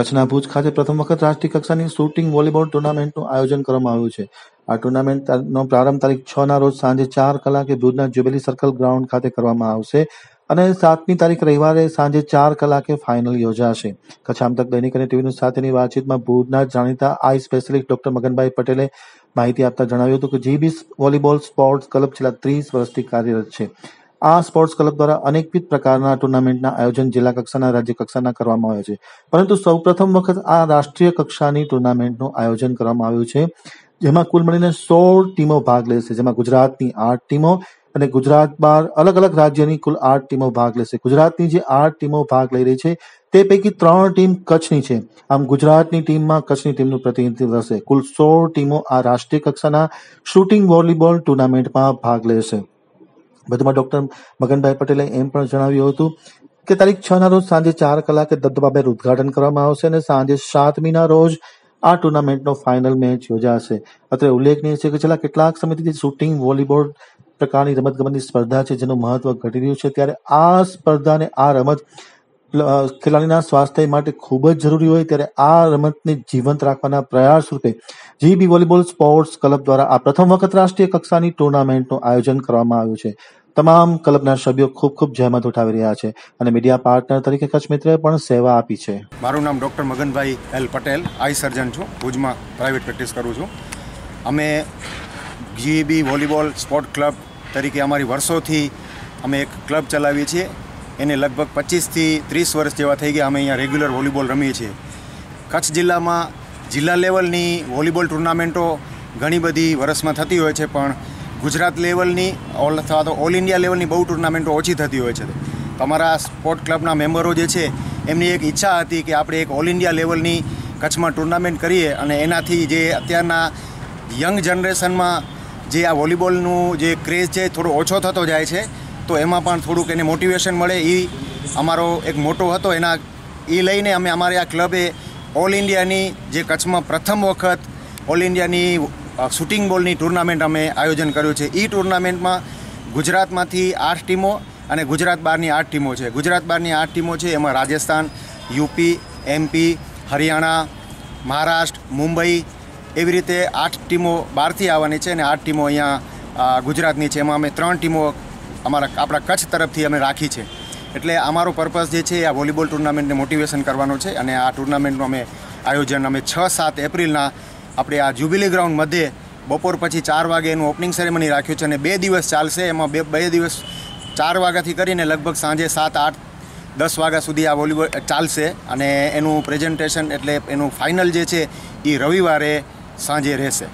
કચ્છના ભુજ ખાતે પ્રથમ વખત રાષ્ટ્રીય કક્ષાની શૂટિંગ વોલીબોલ ટુર્નામેન્ટનું આયોજન કરવામાં આવ્યું છે. આ ટુર્નામેન્ટનો પ્રારંભ તારીખ છ ના રોજ સાંજે ચાર કલાકે ભુજના જ્યુબિલી સર્કલ ગ્રાઉન્ડ ખાતે કરવામાં આવશે અને સાતમી તારીખ રવિવારે સાંજે ચાર કલાકે ફાઇનલ યોજાશે. કચ્છ આમતક દૈનિક અને ટીવીનું સાથેની વાતચીતમાં ભુજના જાણીતા આઈ સ્પેશિયલિસ્ટ ડોક્ટર મગનભાઈ પટેલે માહિતી આપતા જણાવ્યું હતું કે જીબી વોલીબોલ સ્પોર્ટ્સ ક્લબ છેલ્લા ત્રીસ વર્ષથી કાર્યરત છે. આ સ્પોર્ટ્સ ક્લબ દ્વારા અનેકવિધ પ્રકારના ટુર્નામેન્ટના આયોજન જિલ્લા કક્ષાના, રાજ્ય કક્ષાના કરવામાં આવે છે. પરંતુ સૌપ્રથમ વખત આ રાષ્ટ્રીય કક્ષાની ટુર્નામેન્ટનું આયોજન કરવામાં આવ્યું છે, જેમાં કુલ મળીને સોળ ટીમો ભાગ લેશે જેમાં ગુજરાતની આઠ ટીમો અને ગુજરાત બહાર અલગ અલગ રાજ્યની કુલ આઠ ટીમો ભાગ લેશે ગુજરાતની જે આઠ ટીમો ભાગ લઈ રહી છે, તે પૈકી ત્રણ ટીમ કચ્છની છે. આમ ગુજરાતની ટીમમાં કચ્છની ટીમનું પ્રતિનિધિત્વ થશે કુલ સોળ ટીમો આ રાષ્ટ્રીય કક્ષાના શૂટિંગ વોલીબોલ ટુર્નામેન્ટમાં ભાગ લેશે વધુમાં ડોક્ટર મગનભાઈ પટેલે એમ પણ જણાવ્યું હતું કે તારીખ છ ના રોજ સાંજે ચાર કલાકે દબદબાભેર ઉદઘાટન કરવામાં આવશે અને સાંજે સાતમીના રોજ આ ટુર્નામેન્ટનો ફાઇનલ મેચ યોજાશે. અત્રે ઉલ્લેખનીય છે કે છેલ્લા કેટલાક સમયથી શૂટિંગ, વોલીબોલ પ્રકારની રમતગમતની સ્પર્ધા છે જેનું મહત્વ ઘટી રહ્યું છે ત્યારે આ સ્પર્ધાને આ રમત ખેલાડીના સ્વાસ્થ્ય માટે ખૂબ જ જરૂરી હોય ત્યારે આ રમતને જીવંત રાખવાના પ્રયાસ રૂપે જીબી વોલીબોલ સ્પોર્ટ્સ ક્લબ દ્વારા આ પ્રથમ વખત રાષ્ટ્રીય કક્ષાની ટુર્નામેન્ટનું આયોજન કરવામાં આવ્યું છે. તમામ ક્લબના સભ્યો ખૂબ ખૂબ જહેમત ઉઠાવી રહ્યા છે અને મીડિયા પાર્ટનર તરીકે કચ્છ મિત્રએ પણ સેવા આપી છે. મારું નામ doctor Maganbhai L Patel. Eye surgeon છું. ભુજમાં પ્રાઇવેટ પ્રેક્ટિસ કરું છું. અમે જીબી વોલીબોલ સ્પોર્ટ ક્લબ તરીકે અમારી વર્ષોથી અમે એક ક્લબ ચલાવીએ છીએ. એને લગભગ પચીસથી ત્રીસ વર્ષ જેવા થઈ ગયા અમે અહીંયા રેગ્યુલર વોલીબોલ રમીએ છીએ. કચ્છ જિલ્લામાં જિલ્લા લેવલની વોલીબોલ ટુર્નામેન્ટો ઘણી બધી વર્ષમાં થતી હોય છે, પણ ગુજરાત લેવલની ઓલ અથવા તો ઓલ ઇન્ડિયા લેવલની બહુ ટુર્નામેન્ટો ઓછી થતી હોય છે. તમારા સ્પોર્ટ ક્લબના મેમ્બરો જે છે, એમની એક ઈચ્છા હતી કે આપણે એક ઓલ ઇન્ડિયા લેવલની કચ્છમાં ટુર્નામેન્ટ કરીએ અને એનાથી જે અત્યારના યંગ જનરેશનમાં જે આ વોલીબોલનું જે ક્રેઝ છે થોડો ઓછો થતો જાય છે, તો એમાં પણ થોડુંક એને મોટિવેશન મળે એ અમારો એક મોટો હતો. એના એ લઈને અમે અમારે આ ક્લબે ઓલ ઇન્ડિયાની જે કચ્છમાં પ્રથમ વખત ઓલ ઇન્ડિયાની શૂટિંગ બોલની ટુર્નામેન્ટ અમે આયોજન કર્યું છે. એ ટુર્નામેન્ટમાં ગુજરાતમાંથી આઠ ટીમો અને ગુજરાત બહારની આઠ ટીમો છે. ગુજરાત બહારની આઠ ટીમો છે. એમાં રાજસ્થાન, યુપી, એમપી, હરિયાણા, મહારાષ્ટ્ર, મુંબઈ એવી રીતે આઠ ટીમો બહારથી આવવાની છે અને આઠ ટીમો અહીંયા ગુજરાતની છે. એમાં અમે ત્રણ ટીમો અમારા, આપણા કચ્છ તરફથી અમે રાખી છે. એટલે અમારો પર્પઝ જે છે આ વોલીબોલ ટુર્નામેન્ટને મોટિવેશન કરવાનો છે અને આ ટુર્નામેન્ટનું અમે આયોજન અમે છ સાત એપ્રિલના આપણે આ જ્યુબિલી ગ્રાઉન્ડ મધ્યે બપોર પછી ચાર વાગે એનું ઓપનિંગ સેરેમની રાખ્યું છે અને બે દિવસ ચાલશે. એમાં બે બે દિવસ ચાર વાગ્યાથી કરીને લગભગ સાંજે સાત, આઠ, દસ વાગ્યા સુધી આ વોલીબોલ ચાલશે અને એનું પ્રેઝન્ટેશન એટલે એનું ફાઇનલ જે છે એ રવિવારે સાંજે રહેશે.